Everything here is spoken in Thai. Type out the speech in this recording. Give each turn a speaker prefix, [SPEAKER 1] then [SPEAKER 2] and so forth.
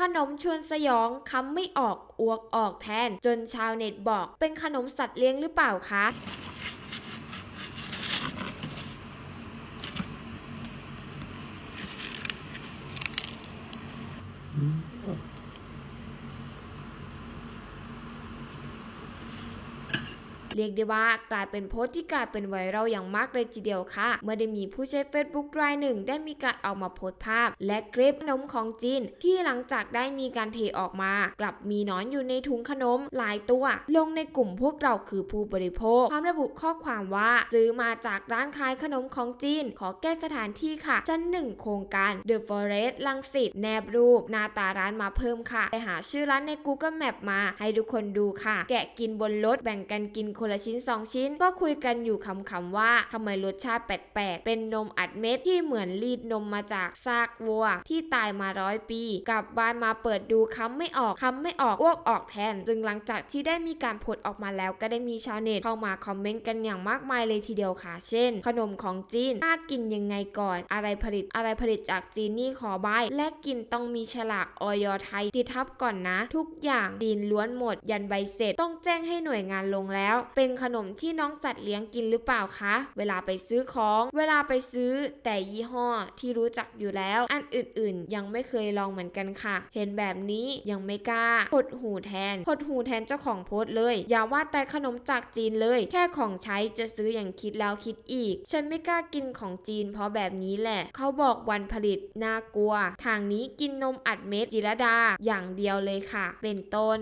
[SPEAKER 1] ขนมชวนสยองคำไม่ออกอวกออกแทน จนชาวเน็ตบอก เป็นขนมสัตว์เลี้ยงหรือเปล่าคะ เรียกได้ว่ากลายเป็นโพสต์ที่กลายเป็นไวรัลอย่างมากเลยทีเดียวค่ะ เมื่อได้มีผู้ใช้ Facebook รายหนึ่ง ได้มีการเอามาโพสต์ภาพ และคลิปขนมของจีน ที่หลังจากได้มีการเทออกมา กลับมีนอนอยู่ในถุงขนมหลายตัว ลงในกลุ่มพวกเราคือผู้บริโภคพร้อมระบุข้อความว่าซื้อมาจากร้านขายขนมของจีน ขอแก้สถานที่ค่ะชั้นหนึ่งโครงการ The Forest ลังสิตแนบรูปหน้าตาร้านมาเพิ่มค่ะ ไปหาชื่อร้านใน Google Map มาให้ทุกคนดูค่ะ แกะกินบนรถแบ่งกันกินคนละชิ้น 2 ชิ้น ก็คุยกันอยู่คำๆว่าทำไมรสชาติแปลกๆ เป็นนมอัดเม็ดที่เหมือนรีดนมมาจากซากวัว ที่ตายมาร้อยปี กลับบ้านมาเปิดดูคำไม่ออกคำไม่ออกอ้วกออกแทน จึงหลังจากที่ได้มีการโพสต์ออกมาแล้วก็ได้มีชาวเน็ตเข้ามาคอมเมนต์กันอย่างมากมายเลยทีเดียวค่ะ เช่น ขนมของจีนน่ากินยังไงก่อน อะไรผลิตอะไรผลิตจากจีนนี่ขอใบและกินต้องมีฉลากออยไทยติดทับก่อนนะ ทุกอย่างจีนล้วนหมดยันใบเสร็จต้องแจ้งให้หน่วยงานลงแล้วเป็นขนมที่น้องสัตว์เลี้ยงกินหรือเปล่าคะ เวลาไปซื้อของ เวลาไปซื้อแต่ยี่ห้อที่รู้จักอยู่แล้ว อันอื่นๆ ยังไม่เคยลองเหมือนกันค่ะ เห็นแบบนี้ยังไม่กล้าหดหูแทนหดหูแทนเจ้าของโพสต์เลย อย่าว่าแต่ขนมจากจีนเลย แค่ของใช้จะซื้ออย่างคิดแล้วคิดอีก ฉันไม่กล้ากินของจีน เพราะแบบนี้แหละ เขาบอกวันผลิตน่ากลัว ทางนี้กินนมอัดเม็ดจิรดาอย่างเดียวเลยค่ะ เป็นต้น